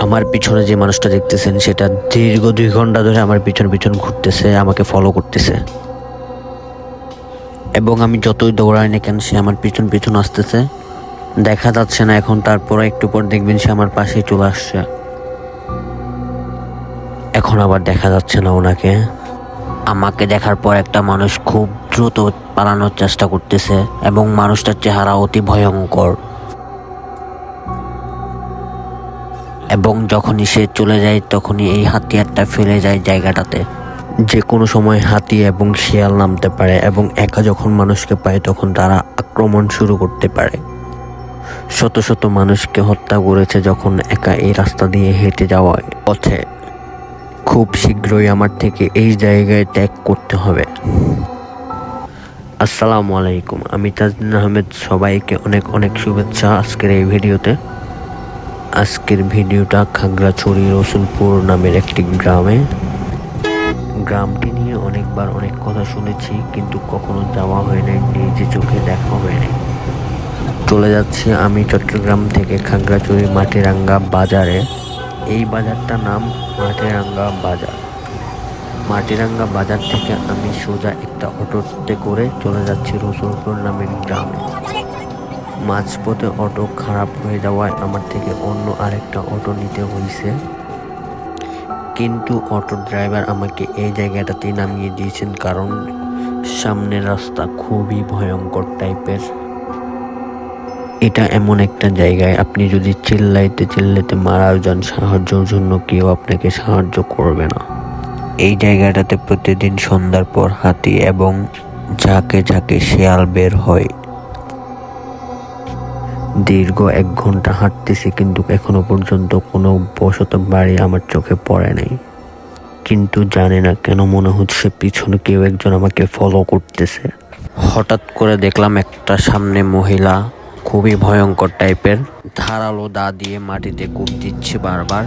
আমার পিছনে যে মানুষটা দেখতেছেন, সেটা দীর্ঘ দুই ঘণ্টা ধরে আমার পিছন পিছন ঘুরতেছে, আমাকে ফলো করতেছে। এবং আমি যতই দৌড়াই না কেন, সে আমার পিছন পিছন আসতেছে। দেখা যাচ্ছে না এখন, তারপর একটু পর দেখবেন সে আমার পাশেই চলে আসছে। এখন আবার দেখা যাচ্ছে না ওনাকে। আমাকে দেখার পর একটা মানুষ খুব দ্রুত পালানোর চেষ্টা করতেছে, এবং মানুষটার চেহারা অতি ভয়ঙ্কর। এবং যখনই সে চলে যায়, তখনই এই হাতিয়ারটা ফেলে যায় জায়গাটাতে। যে কোনো সময় হাতি এবং শিয়াল নামতে পারে এবং একা যখন মানুষকে পায়, তখন তারা আক্রমণ শুরু করতে পারে। শত শত মানুষকে হত্যা করেছে যখন একা এই রাস্তা দিয়ে হেঁটে যাওয়ার পথে। খুব শীঘ্রই আমার থেকে এই জায়গায় ত্যাগ করতে হবে। আসসালামু আলাইকুম। আমি তাজদিন আহমেদ। সবাইকে অনেক অনেক শুভেচ্ছা আজকের এই ভিডিওতে। আজকের ভিডিওটা খাগড়াছড়ি রসুলপুর নামের একটি গ্রামে। গ্রামটি নিয়ে অনেকবার অনেক কথা শুনেছি, কিন্তু কখনো যাওয়া হয় নাই, নিজে চোখে দেখা হয় নাই। চলে যাচ্ছি আমি চট্টগ্রাম থেকে খাগড়াছড়ি মাটিরাঙ্গা বাজারে। এই বাজারটার নাম মাটিরাঙ্গা বাজার। মাটিরাঙ্গা বাজার থেকে আমি সোজা একটা অটোতে করে চলে যাচ্ছি রসুলপুর নামের গ্রামে। মাঝপথে অটো খারাপ হয়ে যাওয়ায় আমার থেকে অন্য আরেকটা অটো নিতে হয়েছে কিন্তু অটো ড্রাইভার আমাকে এই জায়গাটাতেই নামিয়ে দিয়েছেন কারণ সামনের রাস্তা খুবই ভয়ঙ্কর টাইপের। এটা এমন একটা জায়গায় আপনি যদি চিল্লাইতে চিল্লাইতে মারাও যান, সাহায্যের জন্য কেউ আপনাকে সাহায্য করবে না। এই জায়গাটাতে প্রতিদিন সন্ধ্যার পর হাতি এবং ঝাঁকে ঝাঁকে শেয়াল বের হয় দীর্ঘ এক ঘণ্টা হাঁটতেছি কিন্তু এখনও পর্যন্ত কোনো বসত বাড়ি আমার চোখে পড়ে নাই। কিন্তু জানি না কেন মনে হচ্ছে পিছনে কেউ একজন আমাকে ফলো করতেছে। হঠাৎ করে দেখলাম একটা সামনে মহিলা খুবই ভয়ঙ্কর টাইপের, ধারালো দা দিয়ে মাটিতে কূপ দিচ্ছে বারবার।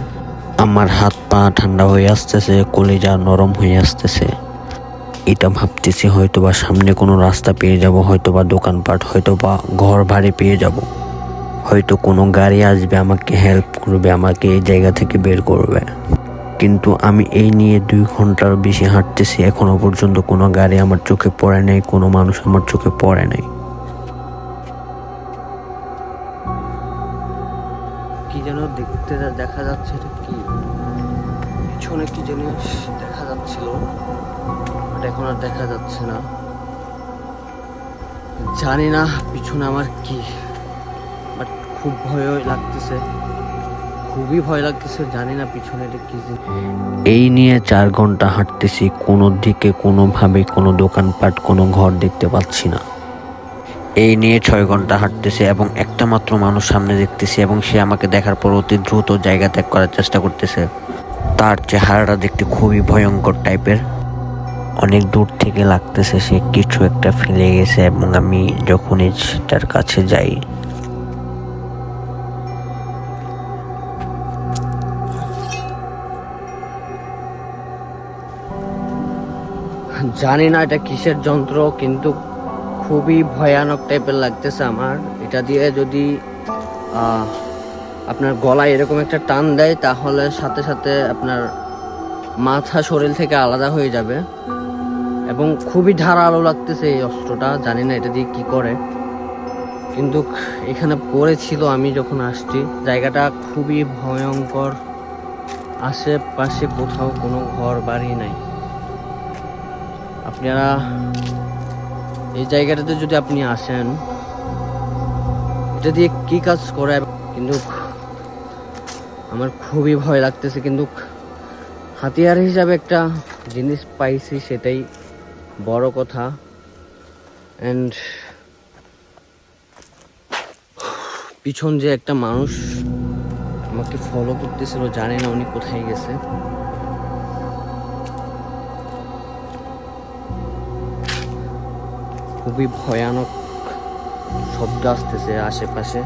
আমার হাত পা ঠান্ডা হয়ে আসতেছে, কলিজা নরম হয়ে আসতেছে। এটা ভাবতেছি হয়তো বা সামনে কোনো রাস্তা পেয়ে যাব হয়তো বা দোকানপাট হয়তো বা ঘর ভাড়ে পেয়ে যাব। হয়তো কোনো গাড়ি আসবে, আমাকে হেল্প করবে, আমাকে এই জায়গা থেকে বের করবে। কিন্তু আমি এই নিয়ে দুই ঘণ্টার বেশি হাঁটতেছি, এখনও পর্যন্ত কোনো গাড়ি আমার চোখে পড়ে নাই, কোনো মানুষ আমার চোখে পড়ে নাই। কি যেন দেখতে দেখা যাচ্ছে এটা কি? পিছনে কি জিনিস দেখা যাচ্ছিল বাট এখন আর দেখা যাচ্ছে না। জানি না পিছনে আমার কি খুব ভয় লাগতেছে। খুবই ভয় লাগতেছে, জানি না পিছনে এটা কি। এই নিয়ে চার ঘণ্টা হাঁটতেছি, কোনো দিকে, কোনোভাবে কোনো দোকানপাট, কোনো ঘর দেখতে পাচ্ছি না। এই নিয়ে ছয় ঘণ্টা হাঁটতেছে এবং একটা মাত্র মানুষ সামনে দেখতেছি এবং সে আমাকে দেখার পর অতি দ্রুত জায়গা ত্যাগ করার চেষ্টা করতেছে। তার চেহারাটা দেখতে খুবই ভয়ঙ্কর টাইপের। অনেক দূর থেকে লাগতেছে, সে কিছু একটা ফেলে গেছে এবং আমি যখনই তার কাছে যাই জানি না এটা কিসের যন্ত্র, কিন্তু খুবই ভয়ানক টাইপের লাগতেছে আমার। এটা দিয়ে যদি আপনার গলায় এরকম একটা টান দেয়, তাহলে সাথে সাথে আপনার মাথা শরীর থেকে আলাদা হয়ে যাবে। এবং খুবই ধারালো লাগতেছে এই অস্ত্রটা, জানি না এটা দিয়ে কি করে। কিন্তু এখানে পড়েছিল আমি যখন আসছি, জায়গাটা খুবই ভয়ঙ্কর। আশেপাশে কোথাও কোনো ঘর বাড়ি নাই। আপনারা এই জায়গাটাতে যদি আপনি আসেন, এটা দিয়ে কি কাজ করে কিন্তু আমার খুবই ভয় লাগতেছে, কিন্তু হাতিয়ার হিসাবে একটা জিনিস পাইছি, সেটাই বড় কথা। অ্যান্ড পিছন যে একটা মানুষ আমাকে ফলো করতেছিল, জানি না উনি কোথায় গেছে। খুবই ভয়ানক শব্দ আসতেছে আশেপাশে।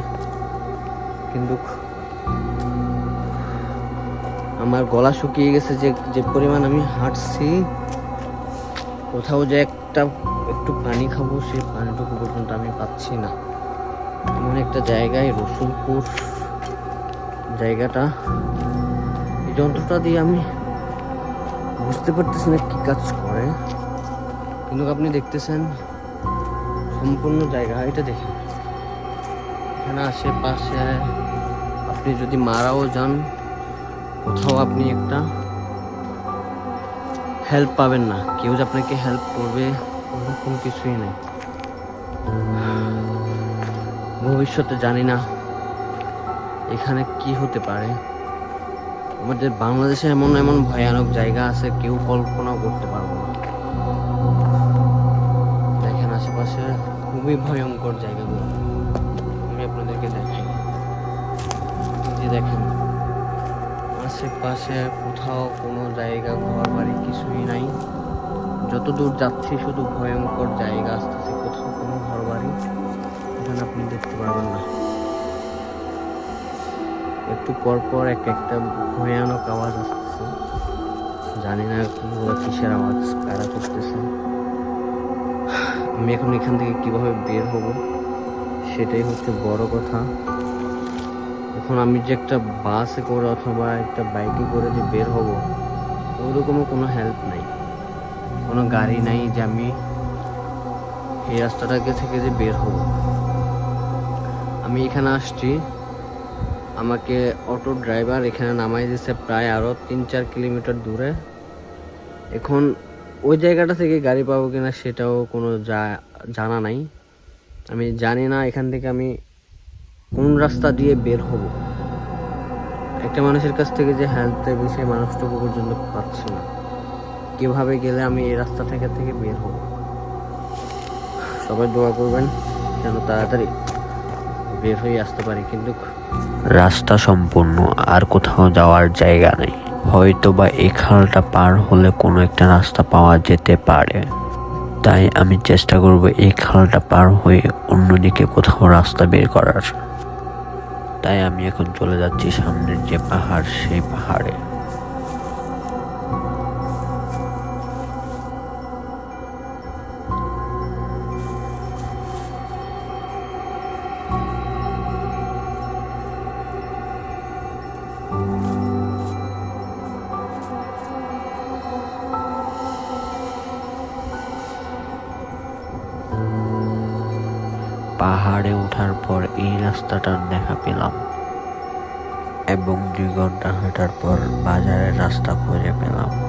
কিন্তু আমার গলা শুকিয়ে গেছে যে যে পরিমাণ আমি হাঁটছি, কোথাও যে একটা একটু পানি খাব, সেই পানিটুকু পর্যন্ত আমি পাচ্ছি না। এমন একটা জায়গায় রসুলপুর জায়গাটা। এই যন্ত্রটা দিয়ে আমি বুঝতে পারতেছি না কী কাজ করে। কিন্তু আপনি দেখতেছেন সম্পূর্ণ জায়গা, এটা দেখেন এখানে আশেপাশে আপনি যদি মারাও যান, কোথাও আপনি একটা হেল্প পাবেন না। কেউ যে আপনাকে হেল্প করবে, ওরকম কিছুই নেই। ভবিষ্যতে জানি না এখানে কি হতে পারে। আমাদের বাংলাদেশে এমন এমন ভয়ানক জায়গা আছে, কেউ কল্পনাও করতে পারব না। খুবই ভয়ঙ্কর জায়গাগুলো। আমি আপনাদেরকে দেখাই। যে দেখেন, আশেপাশে কোথাও কোনো জায়গা ঘর বাড়ি কিছুই নাই। যত দূর যাচ্ছি, শুধু ভয়ঙ্কর জায়গা আসতেছে, কোথাও কোনো ঘর বাড়ি এখানে আপনি দেখতে পারবেন না। একটু পর পর এক একটা ভয়ানক আওয়াজ আসতেছে। জানি না কিসের আওয়াজ, কারা করতেছে। আমি এখন এখান থেকে কীভাবে বের হব সেটাই হচ্ছে বড় কথা। এখন আমি যে একটা বাসে করে অথবা একটা বাইকে করে যে বের হব, ওরকমও কোনো হেল্প নাই। কোনো গাড়ি নাই যে আমি এই রাস্তাটাকে থেকে যে বের হব। আমি এখানে আসছি। আমাকে অটো ড্রাইভার এখানে নামাই দিয়েছে প্রায় আরও তিন চার কিলোমিটার দূরে। এখন ওই জায়গাটা থেকে গাড়ি পাবো কিনা সেটাও কোনো জানা নাই। আমি জানি না এখান থেকে আমি কোন রাস্তা দিয়ে বের হব। একটা মানুষের কাছ থেকে যে হেল্প চাইব সেই মানুষটুকু পর্যন্ত পাচ্ছি না। কীভাবে গেলে আমি এই রাস্তা থেকে থেকে বের হব? সবাই দোয়া করবেন যেন তাড়াতাড়ি বের হয়ে আসতে পারি, কিন্তু রাস্তা সম্পূর্ণ আর কোথাও যাওয়ার জায়গা নেই। হয়তো বা এই খালটা পার হলে কোনো একটা রাস্তা পাওয়া যেতে পারে। তাই আমি চেষ্টা করব এই খালটা পার হয়ে অন্যদিকে কোথাও রাস্তা বের করার। তাই আমি এখন চলে যাচ্ছি সামনের যে পাহাড়, সেই পাহাড়ে। পাহাড়ে ওঠার পর এই রাস্তাটার দেখা পেলাম। এবং দুই ঘণ্টা হাঁটার পর বাজারের রাস্তা খুঁজে পেলাম।